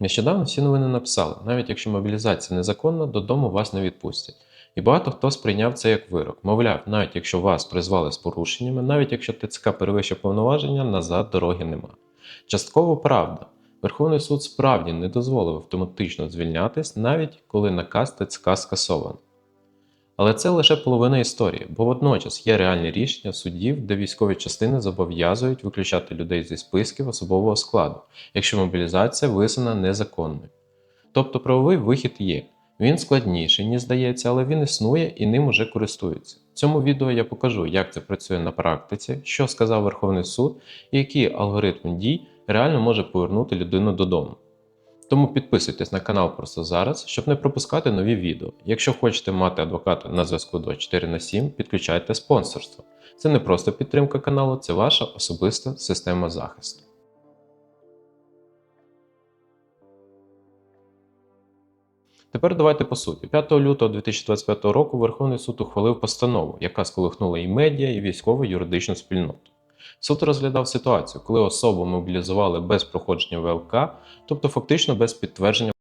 Нещодавно всі новини написали, навіть якщо мобілізація незаконна, додому вас не відпустять. І багато хто сприйняв це як вирок. Мовляв, навіть якщо вас призвали з порушеннями, навіть якщо ТЦК перевищив повноваження, назад дороги нема. Частково правда. Верховний суд справді не дозволив автоматично звільнятись, навіть коли наказ ТЦК скасований. Але це лише половина історії, бо водночас є реальні рішення судів, де військові частини зобов'язують виключати людей зі списків особового складу, якщо мобілізація визнана незаконною. Тобто правовий вихід є. Він складніший, ніж здається, але він існує і ним уже користуються. В цьому відео я покажу, як це працює на практиці, що сказав Верховний суд і який алгоритм дій реально може повернути людину додому. Тому підписуйтесь на канал просто зараз, щоб не пропускати нові відео. Якщо хочете мати адвоката на зв'язку 24 на 7, підключайте спонсорство. Це не просто підтримка каналу, це ваша особиста система захисту. Тепер давайте по суті. 5 лютого 2025 року Верховний суд ухвалив постанову, яка сколихнула і медіа, і військово-юридичну спільноту. Суд розглядав ситуацію, коли особу мобілізували без проходження ВЛК, тобто фактично без підтвердження